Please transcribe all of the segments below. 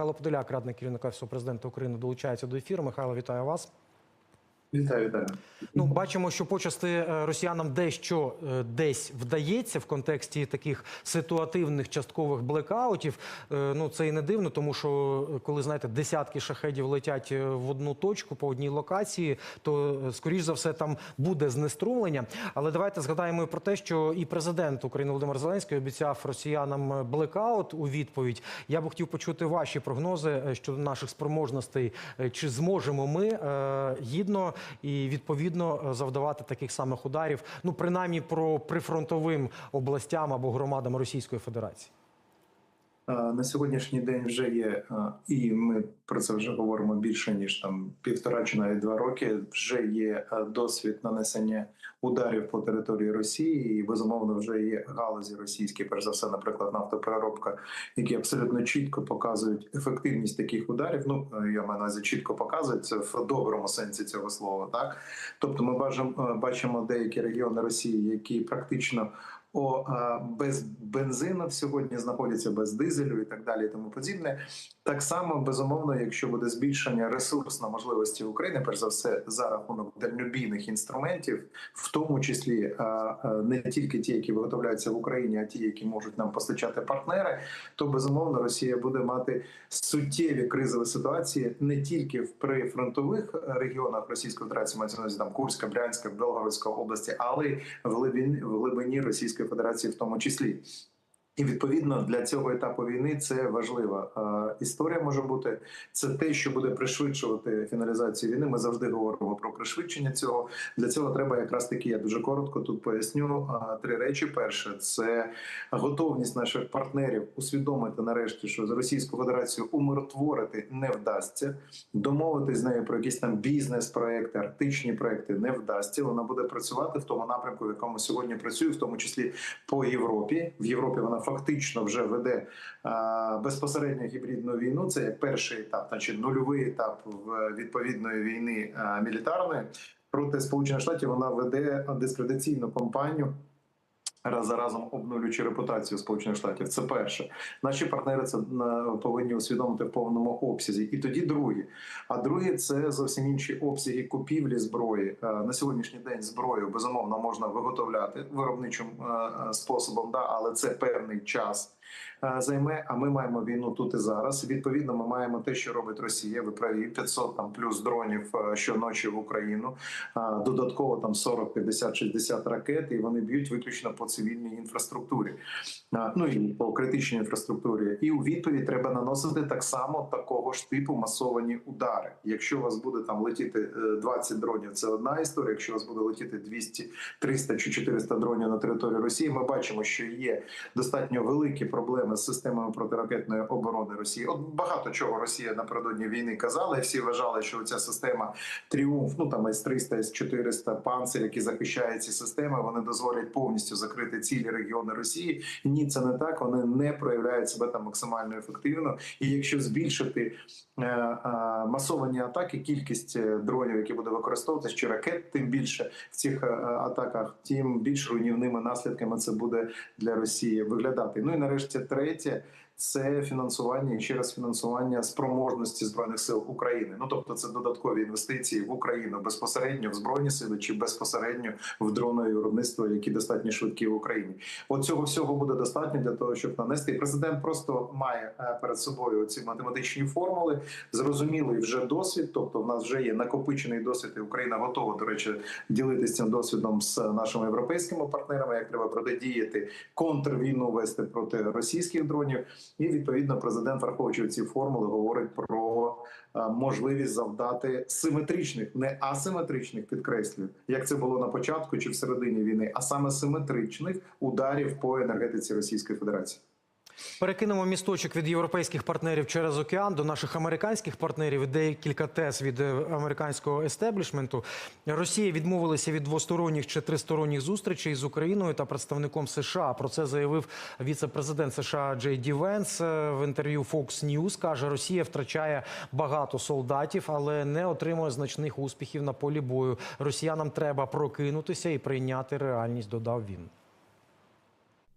Михайло Подоляк, радник керівника Офісу президента України, долучається до ефіру. Михайло, вітаю вас. Вітаю, вітаю. Ну, бачимо, що почасти е, росіянам дещо е, десь вдається в контексті таких ситуативних часткових блекаутів. Е, Ну це і не дивно, тому що коли знаєте, десятки шахедів летять в одну точку по одній локації, то скоріш за все там буде знеструмлення. Але давайте згадаємо про те, що і президент України Володимир Зеленський обіцяв росіянам блекаут у відповідь. Я би хотів почути ваші прогнози щодо наших спроможностей. Чи зможемо ми гідно і відповідно е, завдавати таких самих ударів? Ну принаймні про прифронтовим областям або громадам Російської Федерації. Е, На сьогоднішній день вже є, е, і ми про це вже говоримо більше ніж там півтора чи навіть два роки. Вже є е, досвід нанесення ударів по території Росії, і безумовно вже є галузі російські, перш за все, наприклад, нафтопереробка, які абсолютно чітко показують ефективність таких ударів. Ну я маю на чітко показують це в доброму сенсі цього слова. Так, тобто, ми бачимо, бачимо деякі регіони Росії, які практично о, без бензину сьогодні знаходяться без дизелю і так далі, і тому подібне. Так само безумовно, якщо буде збільшення ресурсної можливості України, перш за все за рахунок дальнобійних інструментів, в тому числі не тільки ті, які виготовляються в Україні, а ті, які можуть нам постачати партнери, то безумовно Росія буде мати суттєві кризові ситуації не тільки в прифронтових регіонах Російської Федерації, мається на там Курська, Брянська, Белгородська області, але в глибині, в глибині Російської Федерації, в тому числі. І відповідно для цього етапу війни це важлива історія. Може бути це те, що буде пришвидшувати фіналізацію війни. Ми завжди говоримо про пришвидшення цього. Для цього треба якраз таки. Я дуже коротко тут поясню три речі. Перше це готовність наших партнерів усвідомити нарешті, що з Російською Федерацією умиротворити не вдасться. Домовитись з нею про якісь там бізнес-проекти, арктичні проекти не вдасться. Вона буде працювати в тому напрямку, в якому сьогодні працює, в тому числі по Європі. В Європі вона фактично вже веде безпосередньо гібридну війну. Це як перший етап, значить нульовий етап відповідної війни мілітарної проти Сполучених Штатів. Вона веде дискредиційну кампанію. Раз за разом обнулюючи репутацію Сполучених Штатів, це перше. Наші партнери це е, повинні усвідомити в повному обсязі. І тоді друге. А друге це зовсім інші обсяги купівлі зброї. Е, На сьогоднішній день зброю безумовно можна виготовляти виробничим е, способом, да, але це певний час займе. А ми маємо війну тут і зараз. Відповідно, ми маємо те, що робить Росія. Ви праві 500 там плюс дронів е, щоночі в Україну. А, Додатково там 40, 50, 60 ракет, і вони б'ють виключно по цивільній інфраструктурі, ну і по критичній інфраструктурі. І у відповідь треба наносити так само такого ж типу масовані удари. Якщо у вас буде там летіти е, 20 дронів, це одна історія. Якщо у вас буде летіти 200, 300 чи 400 дронів на територію Росії, ми бачимо, що є достатньо великі проблеми з системами протиракетної оборони Росії. От багато чого Росія напередодні війни казала, і всі вважали, що ця система тріумф, ну там С-300, С-400, панцир, які захищають ці системи, вони дозволять повністю закрити цілі регіони Росії. Ні, це не так. Вони не проявляють себе там максимально ефективно. І якщо збільшити е, е, масовані атаки, кількість е, дронів, які буде використовуватися, чи ракет, тим більше в цих е, атаках, тим більш руйнівними наслідками це буде для Росії виглядати. Ну і нарешті третє. Це фінансування і ще фінансування спроможності збройних сил України. Ну тобто, це додаткові інвестиції в Україну безпосередньо в збройні сили чи безпосередньо в дронові виробництво, які достатньо швидкі в Україні. От цього всього буде достатньо для того, щоб нанести. І Президент просто має е, перед собою ці математичні формули. Зрозумілий вже досвід. Тобто, в нас вже є накопичений досвід, і Україна готова до речі ділитися цим досвідом з нашими європейськими партнерами. Як треба протидіяти контрвійну вести проти російських дронів. І відповідно президент, враховуючи ці формули, говорить про е, можливість завдати симетричних, не асиметричних підкреслюю, як це було на початку чи в середині війни, а саме симетричних ударів по енергетиці Російської Федерації. Перекинемо місточок від європейських партнерів через океан до наших американських партнерів. Декілька тез від е, американського естеблішменту. Росія відмовилася від двосторонніх чи тристоронніх зустрічей з Україною та представником США. Про це заявив віце-президент США Джей Ді Венс е, в інтерв'ю Fox News. каже, Росія втрачає багато солдатів, але не отримує значних успіхів на полі бою. Росіянам треба прокинутися і прийняти реальність. Додав він.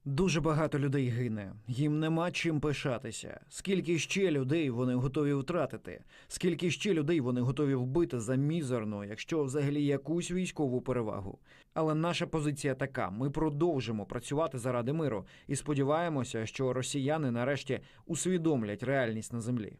Дуже багато людей гине. Їм нема чим пишатися. Скільки ще людей вони готові втратити? Скільки ще людей вони готові вбити за мізерну, якщо взагалі якусь військову перевагу? Але наша позиція така: ми продовжимо працювати заради миру і сподіваємося, що росіяни нарешті усвідомлять реальність на землі.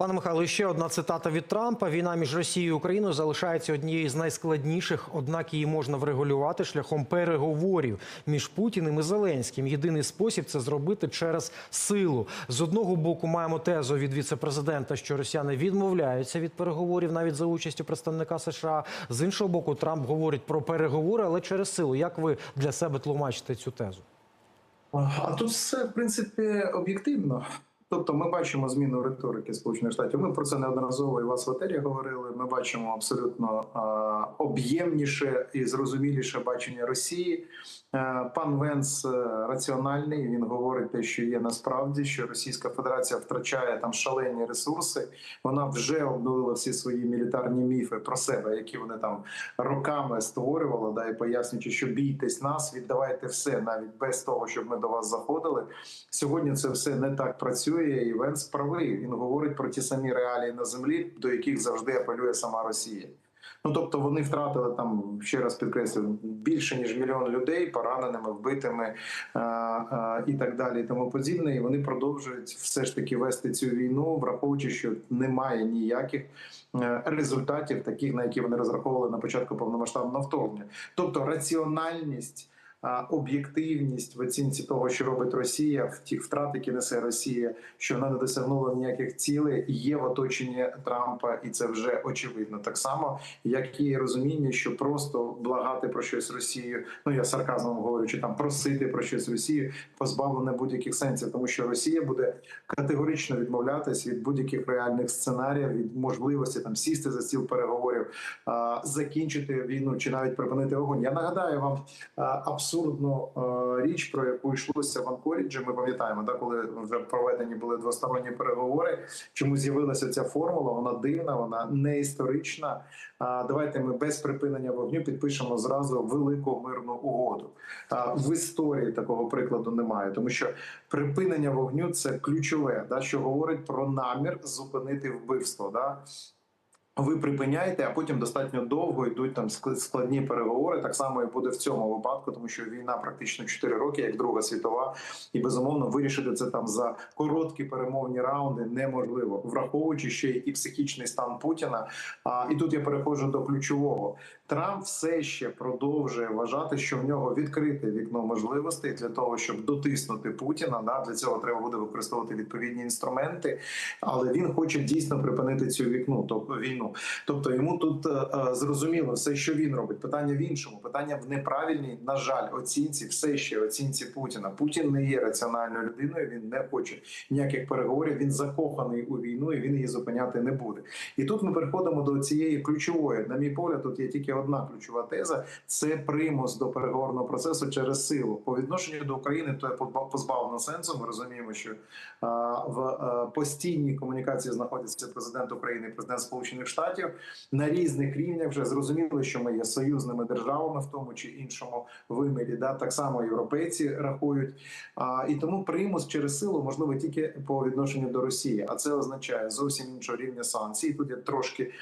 Пане Михайло, ще одна цитата від Трампа: війна між Росією і Україною залишається однією з найскладніших, однак її можна врегулювати шляхом переговорів між Путіним і Зеленським. Єдиний спосіб це зробити через силу. З одного боку, маємо тезу від віцепрезидента, що росіяни відмовляються від переговорів навіть за участю представника США. З іншого боку, Трамп говорить про переговори, але через силу. Як ви для себе тлумачите цю тезу? А тут все в принципі об'єктивно. Тобто, ми бачимо зміну риторики Сполучених Штатів. Ми про це неодноразово і вас в етері говорили. Ми бачимо абсолютно об'ємніше і зрозуміліше бачення Росії. Е, Пан Венс е, раціональний. Він говорить те, що є насправді, що Російська Федерація втрачає там шалені ресурси. Вона вже обнулила всі свої мілітарні міфи про себе, які вони там роками створювала. Да, і пояснюючи, що бійтесь нас, віддавайте все навіть без того, щоб ми до вас заходили. Сьогодні це все не так працює, і Венс правий. Він говорить про ті самі реалії на землі, до яких завжди апелює сама Росія. Ну тобто вони втратили там ще раз підкреслю більше ніж мільйон людей, пораненими, вбитими а, а, і так далі, і тому подібне. І вони продовжують все ж таки вести цю війну, враховуючи, що немає ніяких е, результатів, таких на які вони розраховували на початку повномасштабного вторгнення. Тобто раціональність. Об'єктивність в оцінці того, що робить Росія, в тих втрат, які несе Росія, що вона не досягнула ніяких цілей, є в оточенні Трампа, і це вже очевидно. Так само, як і розуміння, що просто благати про щось Росію, ну я сарказмом говорю, чи там просити про щось Росію, позбавлене будь-яких сенсів, тому що Росія буде категорично відмовлятись від будь-яких реальних сценаріїв, від можливості там сісти за стіл переговорів, закінчити війну чи навіть припинити вогонь. Я нагадаю вам а, абсурдну а, річ, про яку йшлося в Анкоріджі. Ми пам'ятаємо, да, коли вже проведені були двосторонні переговори. Чому з'явилася ця формула? Вона дивна, вона не історична. Давайте ми без припинення вогню підпишемо зразу велику мирну угоду. В історії такого прикладу немає, тому що припинення вогню це ключове, да, що говорить про намір зупинити вбивство. Да. Ви припиняєте, а потім достатньо довго йдуть там складні переговори. Так само і буде в цьому випадку, тому що війна практично 4 роки, як Друга світова, і безумовно вирішити це там за короткі перемовні раунди неможливо, враховуючи ще і психічний стан Путіна. А і тут я переходжу до ключового. Трамп все ще продовжує вважати, що в нього відкрите вікно можливостей для того, щоб дотиснути Путіна. Да, для цього треба буде використовувати відповідні інструменти, але він хоче дійсно припинити цю вікну, тобто війну. Тобто йому тут е, е, зрозуміло все, що він робить. Питання в іншому, питання в неправильній, на жаль, оцінці, все ще оцінці Путіна. Путін не є раціональною людиною. Він не хоче ніяких переговорів. Він закоханий у війну і він її зупиняти не буде. І тут ми переходимо до цієї ключової. На мій погляд, тут є тільки одна ключова теза: це примус до переговорного процесу через силу. По відношенню до України то є позбавлено сенсу. Ми розуміємо, що а, в постійній комунікації знаходиться президент України, президент Сполучених Штатів на різних рівнях. Вже зрозуміло, що ми є союзними державами в тому чи іншому вимірі. Да, так само європейці рахують. А, і тому примус через силу можливо тільки по відношенню до Росії, а це означає зовсім іншого рівня санкцій. Тут я трошки е,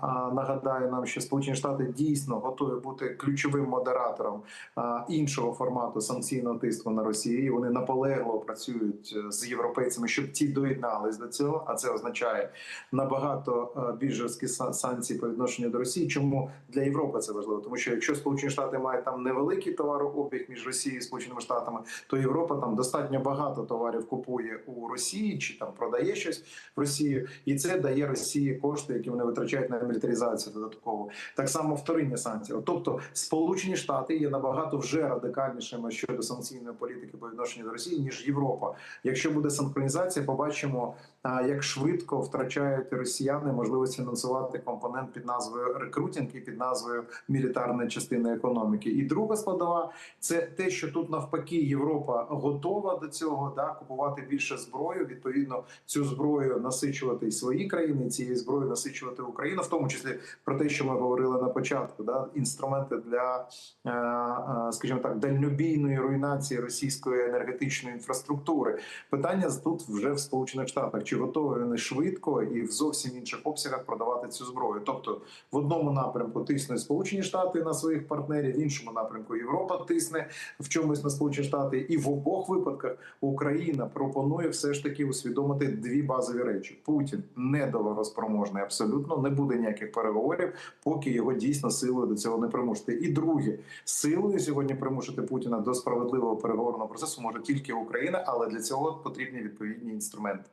а, нагадаю нам, що Сполучені Штати дійсно готові бути ключовим модератором а, іншого формату санкційного тиску на Росію. І Вони наполегливо працюють е, з європейцями, щоб ті доєднались до цього. А це означає набагато е, більш жорсткі санкції по відношенню до Росії. Чому для Європи це важливо? Тому що якщо Сполучені Штати мають там невеликий товарообіг між Росією і Сполученими Штатами, то Європа там достатньо багато товарів купує у Росії чи там продає щось в Росію, і це дає Росії кошти, які вони витрачають на мілітаризацію додатково. Так само вторинні санкції. Тобто, Сполучені Штати є набагато вже радикальнішими щодо санкційної політики по відношенню до Росії ніж Європа. Якщо буде синхронізація, побачимо як швидко втрачають росіяни можливість фінансувати компонент під назвою рекрутинг і під назвою мілітарна частина економіки. І друга складова це те, що тут навпаки Європа готова до цього, да купувати більше зброї. Відповідно, цю зброю насичувати і свої країни, цією зброєю насичувати Україну, в тому числі про те, що ми говорили на початку, да інструменти для, е, е, скажімо так, дальнобійної руйнації російської енергетичної інфраструктури. Питання тут вже в Сполучених Штатах: чи готові вони швидко і в зовсім інших обсягах продавати цю зброю? Тобто, в одному напрямку тиснуть Сполучені Штати на своїх партнерів, в іншому напрямку Європа тисне в чомусь на Сполучені Штати, і в обох випадках Україна пропонує все ж таки усвідомити дві базові речі: Путін недоворозпроможний, абсолютно не буде ніяких переговорів, поки його дійсно силою до цього не примусити. І друге, силою сьогодні примусити Путіна до справедливого переговорного процесу може тільки Україна, але для цього потрібні відповідні інструменти.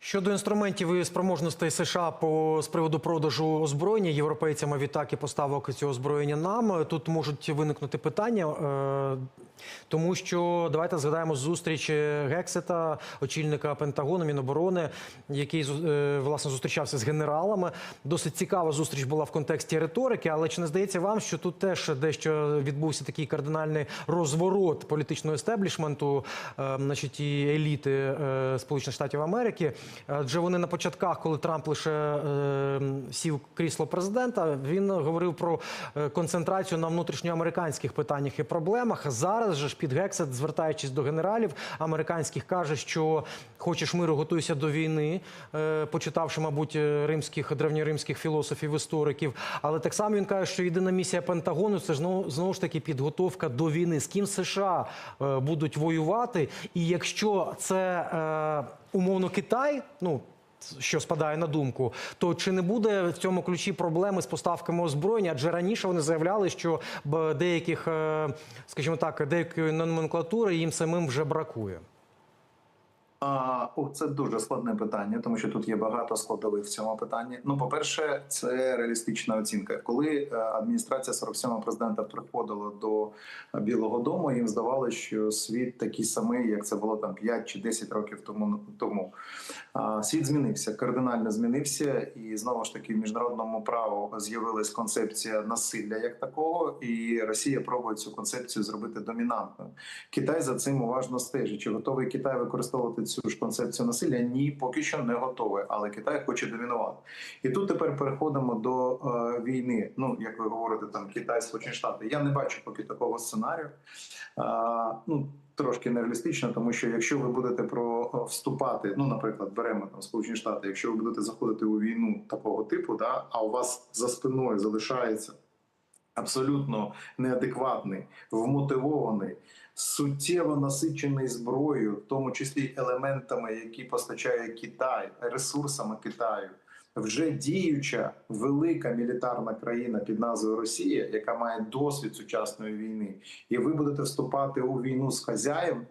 Щодо інструментів і спроможностей США по з приводу продажу озброєння європейцями відтак і поставок цього озброєння нам тут можуть виникнути питання, е, тому що давайте згадаємо зустріч Гексета, очільника Пентагону, Міноборони, який е, власне зустрічався з генералами. Досить цікава зустріч була в контексті риторики, але чи не здається вам, що тут теж дещо відбувся такий кардинальний розворот політичного естеблішменту, е, значить, і еліти е, Сполучених Штатів Америки? Адже вони на початках, коли Трамп лише е, сів крісло президента, він говорив про е, концентрацію на внутрішньоамериканських питаннях і проблемах. Зараз же ж під Гексет, звертаючись до генералів американських, каже, що хочеш миру, готуйся до війни, е, почитавши, мабуть, е, римських древньоримських філософів, істориків. Але так само він каже, що єдина місія Пентагону це ж знову, знову ж таки підготовка до війни. З ким США е, будуть воювати, і якщо це е, умовно Китай, ну. Що спадає на думку, то чи не буде в цьому ключі проблеми з поставками озброєння? Адже раніше вони заявляли, що деяких, е, скажімо так, деякої номенклатури їм самим вже бракує. А, о, це дуже складне питання, тому що тут є багато складових в цьому питанні. Ну, по-перше, це реалістична оцінка. Коли е, адміністрація 47-го президента приходила до Білого Дому, їм здавалося, що світ такий самий, як це було там 5 чи 10 років тому. тому. Світ змінився, кардинально змінився, і знову ж таки в міжнародному праву з'явилась концепція насилля як такого, і Росія пробує цю концепцію зробити домінантною. Китай за цим уважно стежить. Чи готовий Китай використовувати цю ж концепцію насилля? Ні, поки що не готовий, але Китай хоче домінувати. І тут тепер переходимо до е, війни. Ну як ви говорите, там Китай, Сполучені Штати. Я не бачу поки такого сценарію. А, ну трошки нереалістично, тому що якщо ви будете про е, вступати, ну наприклад, беремо там Сполучені Штати, якщо ви будете заходити у війну такого типу, да, а у вас за спиною залишається абсолютно неадекватний, вмотивований, суттєво насичений зброєю, в тому числі елементами, які постачає Китай, ресурсами Китаю. Вже діюча велика мілітарна країна під назвою Росія, яка має досвід сучасної війни, і ви будете вступати у війну з хазяєм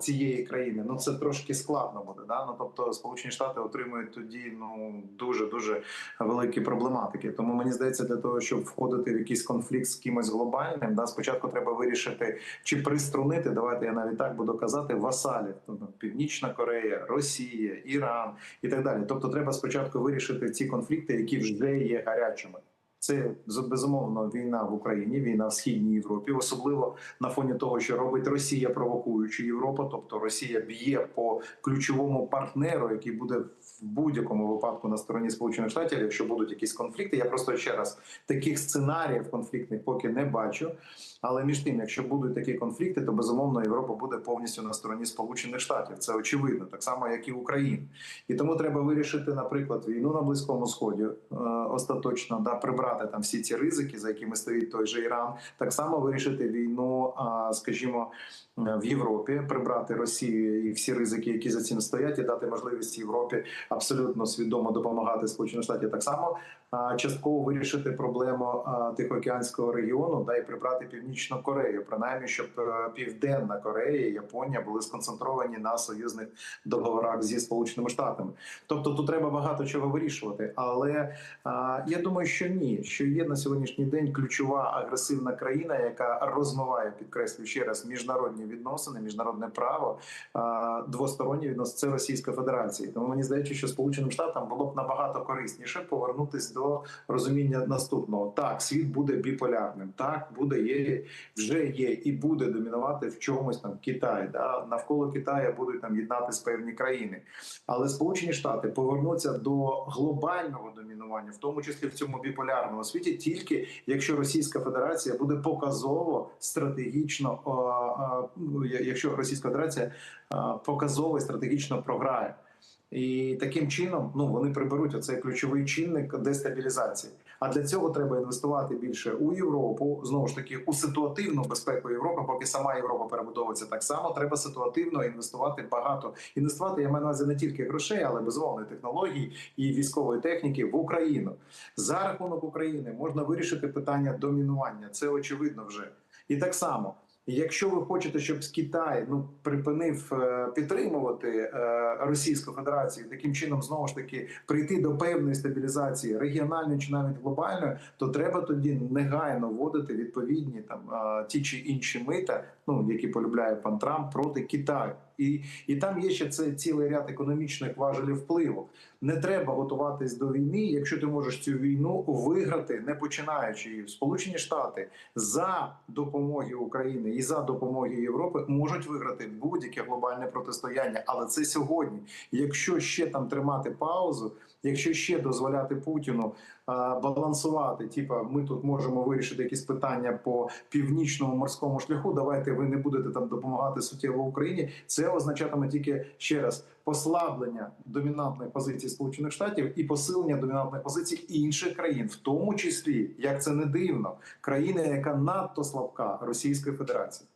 цієї країни. Ну це трошки складно буде. Да? Ну тобто, Сполучені Штати отримують тоді ну дуже дуже великі проблематики. Тому мені здається, для того, щоб входити в якийсь конфлікт з кимось глобальним, да, спочатку треба вирішити чи приструнити. Давайте я навіть так буду казати, васалів. Тобто Північна Корея, Росія, Іран і так далі. Тобто, треба спочатку вирішити ці конфлікти, які вже є гарячими. Це безумовно війна в Україні, війна в східній Європі, особливо на фоні того, що робить Росія, провокуючи Європу. Тобто Росія б'є по ключовому партнеру, який буде в будь-якому випадку на стороні Сполучених Штатів, якщо будуть якісь конфлікти. Я просто ще раз таких сценаріїв конфліктних поки не бачу. Але між тим, якщо будуть такі конфлікти, то безумовно Європа буде повністю на стороні Сполучених Штатів. Це очевидно, так само як і Україна. І тому треба вирішити, наприклад, війну на близькому сході е, остаточно да прибрати там всі ці ризики, за якими стоїть той же Іран. Так само вирішити війну, а, скажімо, е, в Європі, прибрати Росію і всі ризики, які за цим стоять, і дати можливість Європі абсолютно свідомо допомагати Сполученим Штатам. Так само частково вирішити проблему Тихоокеанського регіону, да і прибрати Північну Корею, принаймні, щоб е, Південна Корея і Японія були сконцентровані на союзних договорах зі Сполученими Штатами. Тобто тут треба багато чого вирішувати. Але я думаю, що ні, що є на сьогоднішній день ключова агресивна країна, яка розмиває, підкреслюю ще раз, міжнародні відносини, міжнародне право, двосторонні відносини це Російська Федерація. Тому мені здається, що Сполученим Штатам було б набагато корисніше повернутися до розуміння наступного: так, світ буде біполярним, так буде є, вже є і буде домінувати в чомусь там Китай. Да? Навколо Китаю будуть там єднатись певні країни. Але Сполучені Штати повернуться до глобального домінування, в тому числі в цьому біполярному світі, тільки якщо Російська Федерація буде показово стратегічно, ну, якщо Російська Федерація показово і стратегічно програє. І таким чином ну вони приберуть оцей ключовий чинник дестабілізації. А для цього треба інвестувати більше у Європу. Знову ж таки, у ситуативну безпеку Європи, поки сама Європа перебудовується так само. Треба ситуативно інвестувати багато. Інвестувати я маю на увазі не тільки грошей, але безумовно і технологій і військової техніки в Україну. За рахунок України можна вирішити питання домінування. Це очевидно вже. І так само. Якщо ви хочете, щоб Китай ну припинив е, підтримувати е, Російську Федерацію, таким чином знову ж таки прийти до певної стабілізації регіональної чи навіть глобальної, то треба тоді негайно вводити відповідні там е, ті чи інші мита, ну які полюбляє пан Трамп проти Китаю. І, і там є ще це цілий ряд економічних важелів впливу. Не треба готуватись до війни, якщо ти можеш цю війну виграти, не починаючи її. Сполучені Штати за допомоги України і за допомоги Європи можуть виграти будь-яке глобальне протистояння. Але це сьогодні. Якщо ще там тримати паузу, якщо ще дозволяти Путіну балансувати, типа ми тут можемо вирішити якісь питання по північному морському шляху. Давайте ви не будете там допомагати суттєво Україні. Це означатиме тільки ще раз послаблення домінантної позиції Сполучених Штатів і посилення домінантних позицій інших країн, в тому числі, як це не дивно, країни, яка надто слабка Російської Федерації.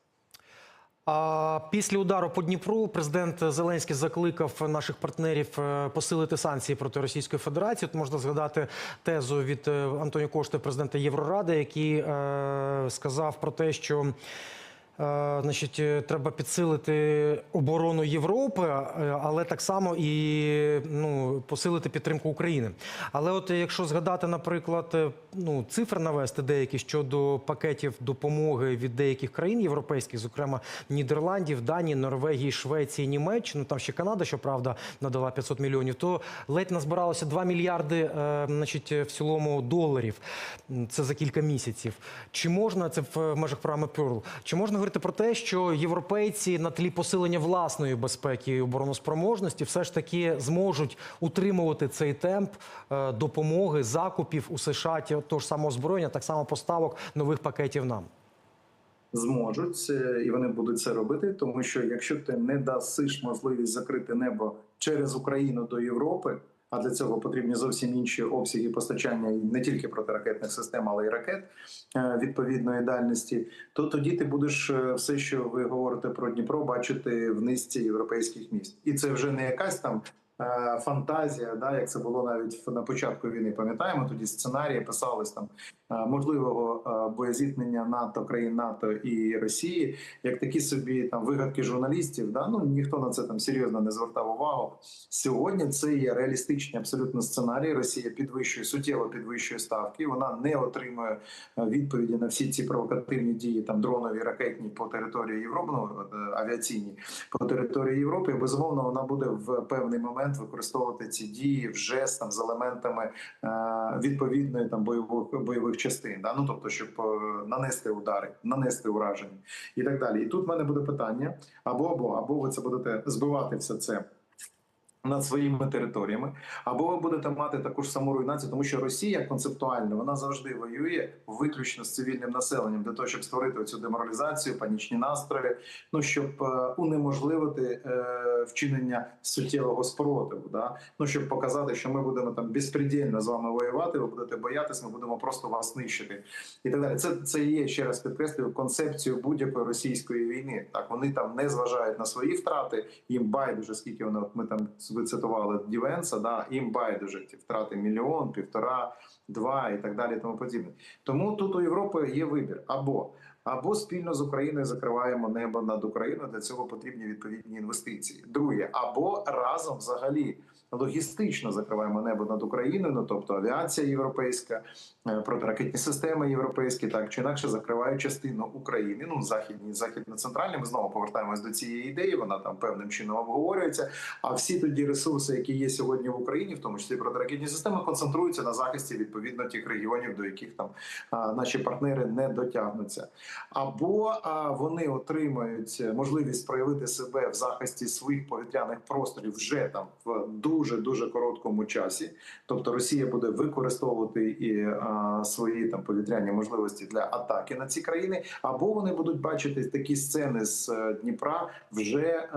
Після удару по Дніпру президент Зеленський закликав наших партнерів е, посилити санкції проти Російської Федерації. Тут можна згадати тезу від Антоні Кошти, президента Євроради, який е, сказав про те, що. Е, Значить, е, треба підсилити оборону Європи, е, але так само і ну, посилити підтримку України. Але от якщо згадати, наприклад, ну, цифри навести деякі щодо пакетів допомоги від деяких країн європейських, зокрема Нідерландів, Данії, Норвегії, Швеції, Німеччини, там ще Канада, щоправда, надала 500 мільйонів, то ледь назбиралося 2 мільярди значить, в цілому доларів. Це за кілька місяців. Чи можна це в межах програми Pearl? Чи можна говорити про те, що європейці на тлі посилення власної безпеки і обороноспроможності все ж таки зможуть утримувати цей темп е, допомоги, закупів у США того ж самого озброєння, так само поставок нових пакетів нам? зможуть і вони будуть це робити, тому що якщо ти не дасиш можливість закрити небо через Україну до Європи, а для цього потрібні зовсім інші обсяги постачання не тільки протиракетних систем, але й ракет е, відповідної дальності, то тоді ти будеш е, все, що ви говорите про Дніпро, бачити в низці європейських міст, і це вже не якась там. е, Фантазія, да, як це було навіть на початку війни. Пам'ятаємо, тоді сценарії писались там можливого е, боєзіткнення НАТО, країн НАТО і Росії, як такі собі там вигадки журналістів. Да? Ну ніхто на це там серйозно не звертав увагу. Сьогодні це є реалістичні абсолютно сценарії. Росія підвищує суттєво підвищує ставки. Вона не отримує е, відповіді на всі ці провокативні дії, там дронові ракетні по території Європи, ну, е, авіаційні по території Європи. Безумовно, вона буде в певний момент використовувати ці дії вже там з елементами е, відповідної там бойових бойових частин. Да? Ну тобто, щоб е, нанести удари, нанести ураження і так далі. І тут в мене буде питання: або або або ви це будете збивати все це. Над своїми територіями, або ви будете мати таку ж саму руйнацію, тому що Росія концептуально вона завжди воює виключно з цивільним населенням для того, щоб створити цю деморалізацію, панічні настрої, ну щоб е, унеможливити е, вчинення суттєвого спротиву. Да? Ну щоб показати, що ми будемо там безпредельно з вами воювати, ви будете боятись, ми будемо просто вас нищити і так далі. Це це є ще раз підкреслюю концепцію будь-якої російської війни. Так вони там не зважають на свої втрати. Їм байдуже, скільки вони от ми там ви цитували Дівенса, да їм байдуже ті втрати мільйон, півтора, два і так далі. Тому подібне. Тому тут у Європи є вибір або. Або спільно з Україною закриваємо небо над Україною. Для цього потрібні відповідні інвестиції. Друге, або разом взагалі логістично закриваємо небо над Україною, ну тобто авіація європейська, е, протиракетні системи європейські, так чи інакше закривають частину України. Ну західні, західно-центральні. Ми знову повертаємось до цієї ідеї. Вона там певним чином обговорюється. А всі тоді ресурси, які є сьогодні в Україні, в тому числі протиракетні системи, концентруються на захисті відповідно тих регіонів, до яких там наші партнери не дотягнуться. Або вони отримають можливість проявити себе в захисті своїх повітряних просторів вже там в дуже дуже короткому часі. Тобто Росія буде використовувати і а, свої там повітряні можливості для атаки на ці країни, або вони будуть бачити такі сцени з е, Дніпра, вже е,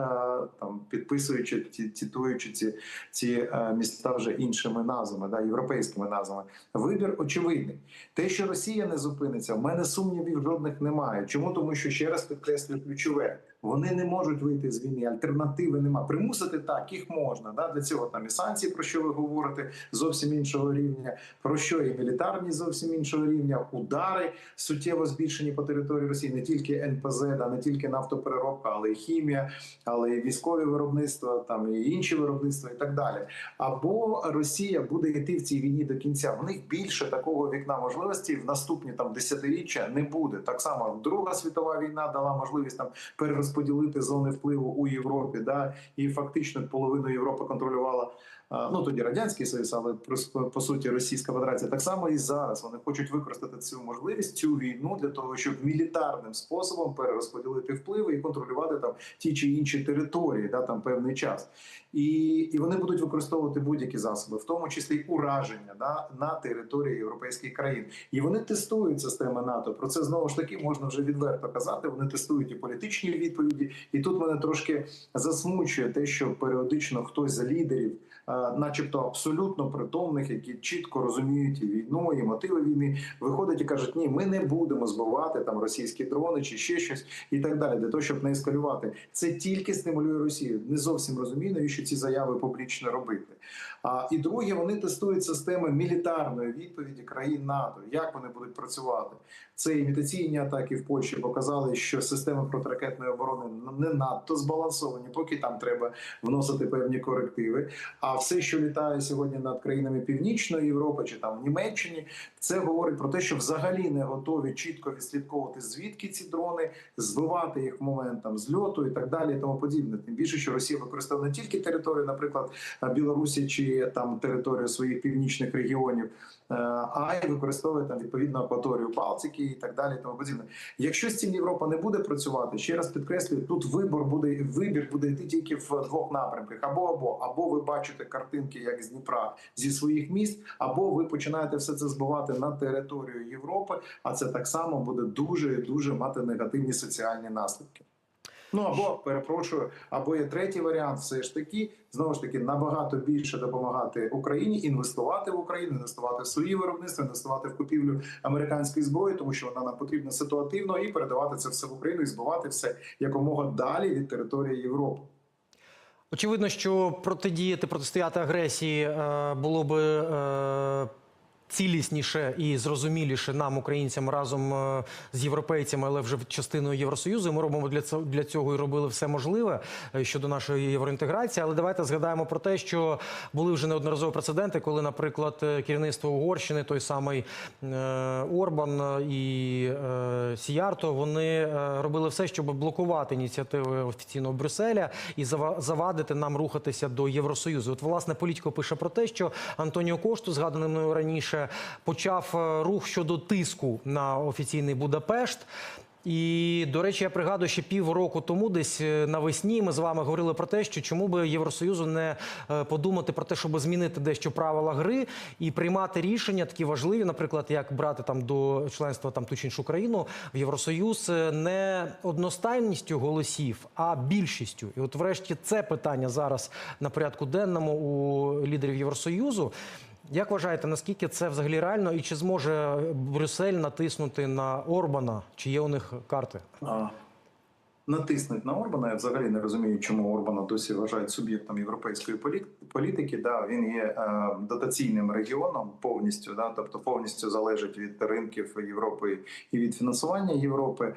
там підписуючи ті- титуючи ці, ці е, міста вже іншими назвами, да, європейськими назвами. Вибір очевидний. Те, що Росія не зупиниться, в мене сумнівів жодних немає. Чому? Тому що ще раз підкреслюю ключове. Вони не можуть вийти з війни, альтернативи нема. Примусити так, їх можна. Да? Для цього там і санкції, про що ви говорите, зовсім іншого рівня. Про що і мілітарні зовсім іншого рівня, удари суттєво збільшені по території Росії, не тільки НПЗ, да, не тільки нафтопереробка, але й хімія, але й військові виробництва, там і інші виробництва, і так далі. Або Росія буде йти в цій війні до кінця. В них більше такого вікна можливості в наступні там десятиріччя не буде. Так само Друга світова війна дала можливість там перерозподілити зони впливу у Європі. Да, і фактично половину Європи контролювала. Ну тоді радянський союз, але по суті Російська Федерація. Так само і зараз вони хочуть використати цю можливість, цю війну для того, щоб мілітарним способом перерозподілити впливи і контролювати там ті чи інші території, да там певний час. І, і вони будуть використовувати будь-які засоби, в тому числі ураження да, на території європейських країн. І вони тестують системи НАТО. Про це знову ж таки можна вже відверто казати. Вони тестують і політичні відповіді. І тут мене трошки засмучує те, що періодично хтось з лідерів, начебто абсолютно притомних, які чітко розуміють і війну, і мотиви війни, виходять і кажуть: ні, ми не будемо збивати там російські дрони чи ще щось і так далі, для того, щоб не ескалювати. Це тільки стимулює Росію. Не зовсім розумію, навіщо ці заяви публічно робити. А і друге, вони тестують системи мілітарної відповіді країн НАТО. Як вони будуть працювати? Це імітаційні атаки в Польщі показали, що системи протиракетної оборони не надто збалансовані, поки там треба вносити певні корективи. А все, що літає сьогодні над країнами Північної Європи чи там в Німеччині, це говорить про те, що взагалі не готові чітко відслідковувати звідки ці дрони, збивати їх в момент там зльоту і так далі, і тому подібне. Тим більше, що Росія використовує не тільки територію, наприклад, Білорусі чи там територію своїх північних регіонів, е, а й використовує там відповідно акваторію Балтики і так далі. Тому подібне. Якщо з цим Європа не буде працювати, ще раз підкреслюю, тут вибор буде вибір буде йти тільки в двох напрямках: або або або ви бачите картинки, як з Дніпра зі своїх міст, або ви починаєте все це збивати на територію Європи. А це так само буде дуже дуже мати негативні соціальні наслідки. Ну або перепрошую, або є третій варіант, все ж таки знову ж таки набагато більше допомагати Україні, інвестувати в Україну, інвестувати в свої виробництва, інвестувати в купівлю американської зброї, тому що вона нам потрібна ситуативно, і передавати це все в Україну і збивати все якомога далі від території Європи. Очевидно, що протидіяти, протистояти агресії е, було би е, цілісніше і зрозуміліше нам, українцям, разом е, з європейцями, але вже частиною Євросоюзу. Ми робимо для цього для цього і робили все можливе е, щодо нашої євроінтеграції. Але давайте згадаємо про те, що були вже неодноразові прецеденти, коли, наприклад, е, керівництво Угорщини, той самий Орбан і Сіярто, вони робили все, щоб блокувати ініціативи офіційного Брюсселя і зава- завадити нам рухатися до Євросоюзу. От власне політико пише про те, що Антоніо Кошту, згаданий мною раніше, почав е, рух щодо тиску на офіційний Будапешт. І, до речі, я пригадую, ще півроку тому, десь е, навесні, ми з вами говорили про те, що чому би Євросоюзу не е, подумати про те, щоб змінити дещо правила гри і приймати рішення такі важливі, наприклад, як брати там до членства там ту чи іншу країну в Євросоюз не одностайністю голосів, а більшістю. І от, врешті, це питання зараз на порядку денному у лідерів Євросоюзу. Як вважаєте, наскільки це взагалі реально, і чи зможе Брюссель натиснути на Орбана? Чи є у них карти? А, натиснуть на Орбана. Я взагалі не розумію, чому Орбана досі вважають суб'єктом європейської політики. Да, він є е, дотаційним регіоном повністю, да, тобто повністю залежить від ринків Європи і від фінансування Європи.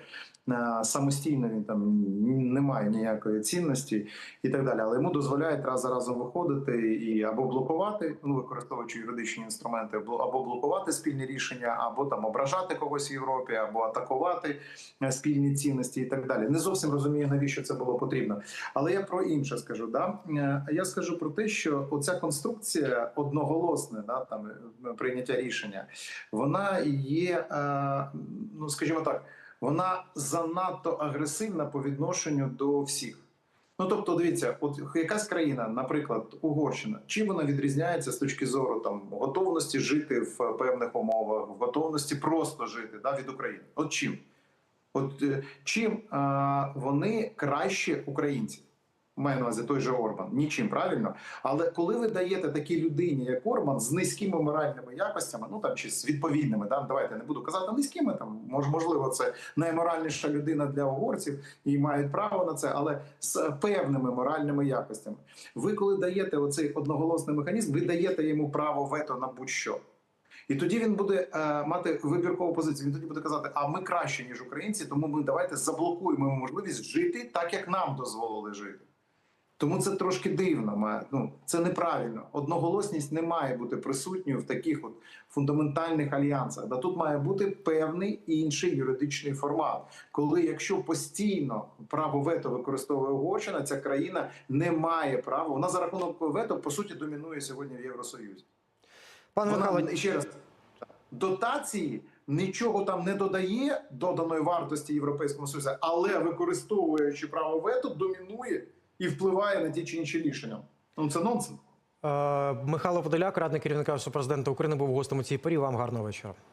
Е, Самостійно він там не має ніякої цінності і так далі. Але йому дозволяють раз за разом виходити і або блокувати, ну використовуючи юридичні інструменти, або блокувати спільні рішення, або там ображати когось в Європі, або атакувати е, спільні цінності і так далі. Не зовсім розумію, навіщо це було потрібно. Але я про інше скажу. Да? Е, Я скажу про те, що оця конструкція одноголосне, да, там прийняття рішення, вона є, ну скажімо так, вона занадто агресивна по відношенню до всіх. Ну тобто, дивіться, от якась країна, наприклад, Угорщина, чим вона відрізняється з точки зору там готовності жити в певних умовах, в готовності просто жити да, від України? От чим? От е, чим а, вони краще українців? Маю на увазі той же Орбан. Нічим правильно. Але коли ви даєте такій людині, як Орбан, з низькими моральними якостями, ну там чи з відповідними, да, давайте не буду казати низькими, там мож, можливо, це найморальніша людина для угорців і мають право на це, але з певними моральними якостями. Ви коли даєте оцей одноголосний механізм, ви даєте йому право вето на будь-що. І тоді він буде е, мати вибіркову позицію. Він тоді буде казати: а ми краще ніж українці, тому ми давайте заблокуємо можливість жити так, як нам дозволили жити. Тому це трошки дивно. Ну це неправильно. Одноголосність не має бути присутньою в таких от фундаментальних альянсах. Да тут має бути певний інший юридичний формат, коли якщо постійно право вето використовує Угорщина, ця країна не має права. Вона за рахунок вето по суті домінує сьогодні в Євросоюзі. Пане Михайло, ще раз дотації нічого там не додає доданої вартості Європейському Союзу, але використовуючи право вето, домінує і впливає на ті чи інші рішення. Ну це нонсенс. е, Михайло Подоляк, радник керівника Офісу президента України, був гостем у цій порі. Вам гарного вечора.